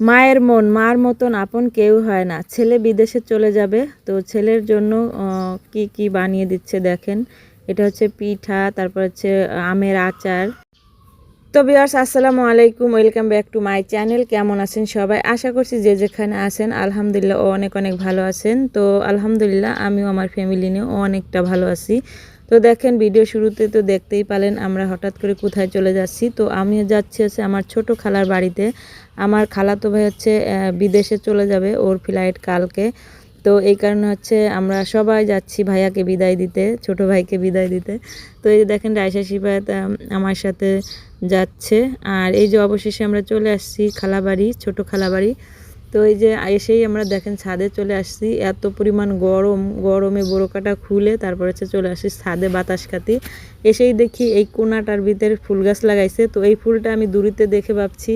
মায়ের মন, মার মতন আপন কেউ হয় না। ছেলে বিদেশে চলে যাবে, তো ছেলের জন্য কি কি বানিয়ে দিচ্ছে দেখেন। এটা হচ্ছে পিঠা, তারপর হচ্ছে আমের আচার। তো বিয়ার্স আসসালামু আলাইকুম, welcome back to my channel. কেমন আছেন সবাই? আশা করছি যে যেখানে আছেন, আলহামদুলিল্লাহ, ও অনেক অনেক ভালো আছেন। তো আলহামদুলিল্লাহ, আমিও আমার ফ্যামিলি নিয়ে অনেকটা ভালো আছি। তো দেখেন ভিডিও শুরুতে তো দেখতেই পালেন আমরা হঠাৎ করে কোথায় চলে যাচ্ছি। তো আমিও যাচ্ছি হচ্ছে আমার ছোট খালার বাড়িতে। আমার খালাতো ভাই হচ্ছে বিদেশে চলে যাবে ওর ফ্লাইট কালকে। তো এই কারণে হচ্ছে আমরা সবাই যাচ্ছি ভাইয়াকে বিদায় দিতে ছোট ভাইকে বিদায় দিতে। তো এই দেখেন রায়সা আম, আমার সাথে যাচ্ছে। আর এই যে অবশেষে আমরা চলে আসছি খালাবাড়ি ছোট খালাবাড়ি। তো এই যে এসেই আমরা দেখেন ছাদে চলে আসছি। এত পরিমাণ গরম, গরমে বোরকাটা খুলে তারপর হচ্ছে চলে আসি ছাদে বাতাস খাতি। এসেই দেখি এই কোনাটার ভিতরে ফুল গাছ লাগাইছে। তো এই ফুলটা আমি দূরিতে দেখে ভাবছি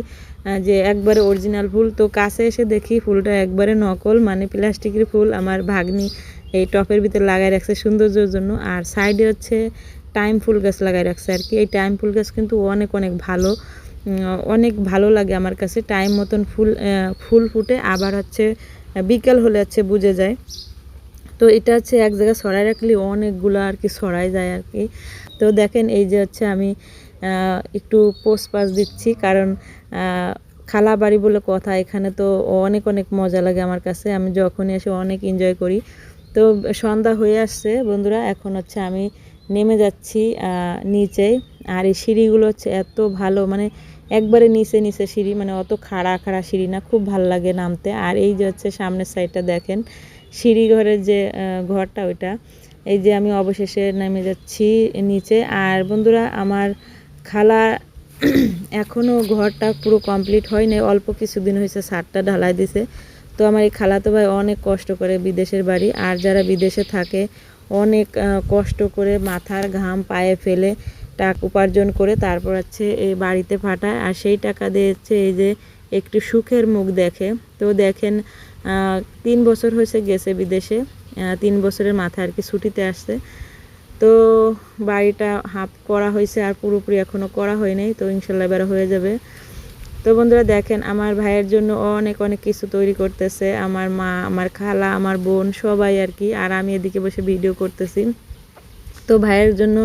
যে একবারে অরিজিনাল ফুল। তো কাছে এসে দেখি ফুলটা একবারে নকল মানে প্লাস্টিকের ফুল। আমার ভাগ্নি এই টপের ভিতরে লাগাই রাখছে সৌন্দর্যের জন্য। আর সাইডে হচ্ছে টাইম ফুল গাছ লাগাই রাখছে আর কি। এই টাইম ফুল গাছ কিন্তু অনেক অনেক ভালো। অনেক ভালো লাগে আমার কাছে। টাইম মতন ফুল ফুল ফুটে আবার হচ্ছে বিকেল হলে হচ্ছে বুঝে যায়। তো এটা হচ্ছে এক জায়গায় ছড়াই রাখলে অনেকগুলো আর কি ছড়াই যায় আর কি। তো দেখেন এই যে হচ্ছে আমি একটু পোস্ট পাস দিচ্ছি কারণ খালা বাড়ি বলে কথা, এখানে তো অনেক অনেক মজা লাগে আমার কাছে। আমি যখনই এসে অনেক এনজয় করি। তো সন্ধ্যা হয়ে আসছে বন্ধুরা, এখন হচ্ছে আমি নেমে যাচ্ছি নিচে। আর এই সিঁড়িগুলো হচ্ছে এত ভালো মানে একবারে নিচে নিচে সিঁড়ি মানে অত খাড়া খাড়া সিঁড়ি না, খুব ভালো লাগে নামতে। আর এই যে হচ্ছে সামনের সাইডটা দেখেন, সিঁড়ি ঘরের যে ঘরটা ওইটা, এই যে আমি অবশেষে নেমে যাচ্ছি নিচে। আর বন্ধুরা, আমার খালা এখনও ঘরটা পুরো কমপ্লিট হয়নি, অল্প কিছুদিন হয়েছে ছাদটা ঢালাই দিছে। তো আমার এই খালাতো ভাই অনেক কষ্ট করে বিদেশের বাড়ি, আর যারা বিদেশে থাকে, অনেক কষ্ট করে মাথার ঘাম পায়ে ফেলে টাকা উপার্জন করে তারপর হচ্ছে এই বাড়িতে পাঠায় আর সেই টাকা দিয়েছে এই যে একটু সুখের মুখ দেখে। তো দেখেন তিন বছর হয়েছে গেছে বিদেশে তিন বছরের মাথায় আর কি ছুটিতে আসছে। তো বাড়িটা হাফ করা হয়েছে আর পুরোপুরি এখনও করা হয়নি তো ইনশাল্লাহ এবার হয়ে যাবে। তো বন্ধুরা দেখেন, আমার ভাইয়ের জন্য অনেক অনেক কিছু তৈরি করতেছে। আমার মা, আমার খালা, আমার বোন, সবাই আর কি। আর আমি এদিকে বসে ভিডিও করতেছি। তো ভাইয়ের জন্য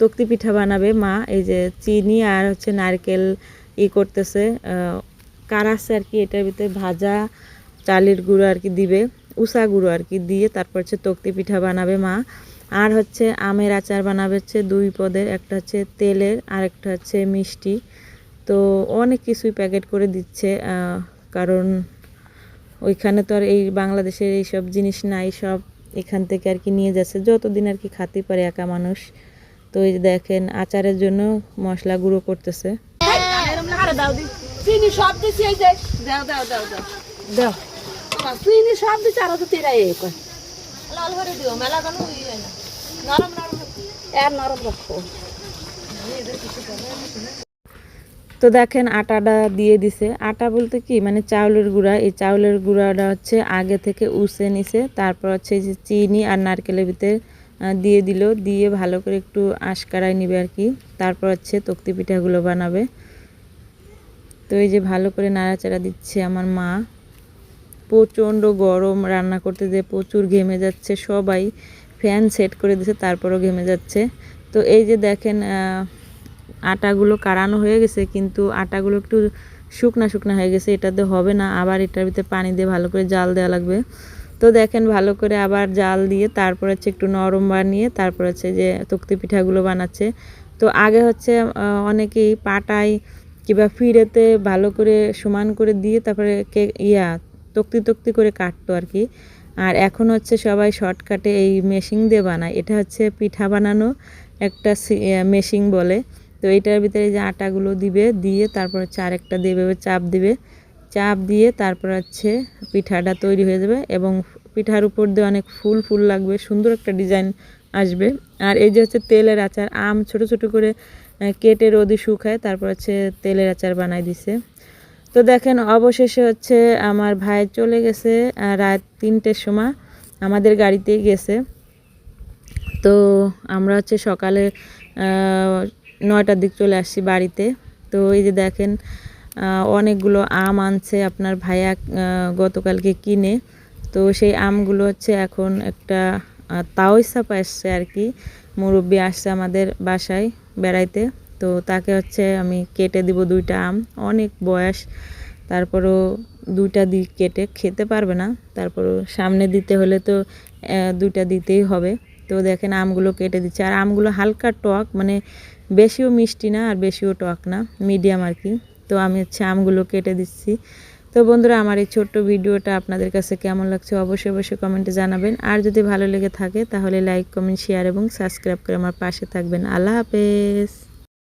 তক্তি পিঠা বানাবে মা। এই যে চিনি আর হচ্ছে নারকেল ই করতেছে। কারাচ্ছে আর কি? এটার ভিতরে ভাজা চালের গুঁড়ো আর কি দিবে। উষা গুঁড়ো আর কি দিয়ে তারপর হচ্ছে তক্তি পিঠা বানাবে মা। আর হচ্ছে আমের আচার বানাবে হচ্ছে দুই পদের। একটা হচ্ছে তেলের আর একটা হচ্ছে মিষ্টি। তো অনেক কিছুই প্যাকেট করে দিচ্ছে। কারণ ওইখানে তো আর এই বাংলাদেশের এইসব জিনিস নাই, সব এখান থেকে আর কি নিয়ে যাচ্ছে। যতদিন আর কি খাতে পারে একা মানুষ। তো এই দেখেন আচারের জন্য মশলা গুঁড়ো করতেছে। চিনি সব দিছি এই যে। দাও দাও দাও দাও। দাও। চিনি সব দিছি আর তো তেরা এ কয়। লাল করে দিও মেলা কেন না। নরম নরম। আর নরম রাখো। তো দেখেন আটাটা দিয়ে দিছে। আটা বলতে কি? মানে চাউলের গুঁড়া। এই চাউলের গুঁড়াটা হচ্ছে আগে থেকে উষে নিছে, তারপর হচ্ছে যে চিনি আর নারকেলের ভিতরে দিয়ে দিল। দিয়ে ভালো করে একটু আশকারাই নিবে আর কি। তারপর হচ্ছে তক্তি পিঠাগুলো বানাবে। তো এই যে ভালো করে নাড়াচাড়া দিচ্ছে আমার মা। প্রচণ্ড গরম রান্না করতে যে প্রচুর ঘেমে যাচ্ছে সবাই। ফ্যান সেট করে দিছে, তারপরও ঘেমে যাচ্ছে। তো এই যে দেখেন আটাগুলো কাড়ানো হয়ে গেছে, কিন্তু আটাগুলো একটু শুকনা শুকনা হয়ে গেছে, এটাতে হবে না। আবার এটার ভিতরে পানি দিয়ে ভালো করে জাল দেওয়া লাগবে। তো দেখেন ভালো করে আবার জাল দিয়ে তারপর হচ্ছে একটু নরম বানিয়ে তারপর হচ্ছে যে তক্তি পিঠাগুলো বানাচ্ছে। তো আগে হচ্ছে অনেকেই পাটায় কিংবা ফিরেতে ভালো করে সমান করে দিয়ে তারপরে কে, ইয়া, তক্তি তক্তি করে কাটতো আর কি। আর এখন হচ্ছে সবাই শর্টকাটে এই মেশিন দিয়ে বানায়। এটা হচ্ছে পিঠা বানানো একটা মেশিন বলে। তো এটার ভিতরে যে আটাগুলো দিবে, দিয়ে তারপর হচ্ছে আরেকটা দেবে চাপ দিবে। চাপ দিয়ে তারপর হচ্ছে পিঠাটা তৈরি হয়ে যাবে এবং পিঠার উপর দিয়ে অনেক ফুল ফুল লাগবে, সুন্দর একটা ডিজাইন আসবে। আর এই যে হচ্ছে তেলের আচার, আম ছোট ছোট করে কেটে রোদে শুকায়, তারপর হচ্ছে তেলের আচার বানাই দিছে। তো দেখেন, অবশেষে হচ্ছে আমার ভাই চলে গেছে রাত তিনটের সময় আমাদের গাড়িতেই গেছে। তো আমরা হচ্ছে সকালে নয়টার দিক চলে আসছি বাড়িতে। তো এই যে দেখেন অনেকগুলো আম আনছে আপনার ভাইয়া গতকালকে কিনে। তো সেই আমগুলো হচ্ছে এখন একটা আহ, তাওই চাপা এসছে আর কি। মুরব্বী আসছে আমাদের বাসায় বেড়াইতে। তো তাকে হচ্ছে আমি কেটে দিব দুইটা আম। অনেক বয়স তারপরও দুইটা দিক কেটে খেতে পারবে না। তারপরও সামনে দিতে হলে তো দুইটা দিতেই হবে। তো দেখেন আমগুলো কেটে দিচ্ছে। আর আমগুলো হালকা টক মানে বেশিও মিষ্টি না আর বেশিও টক না, মিডিয়াম আর কি। তো আমি হচ্ছে আমগুলো কেটে দিচ্ছি। তো বন্ধুরা, আমার এই ছোট্ট ভিডিওটা আপনাদের কাছে কেমন লাগছে অবশ্যই অবশ্যই কমেন্টে জানাবেন। আর যদি ভালো লেগে থাকে, তাহলে লাইক, কমেন্ট শেয়ার এবং সাবস্ক্রাইব করে আমার পাশে থাকবেন। আল্লাহ হাফেজ।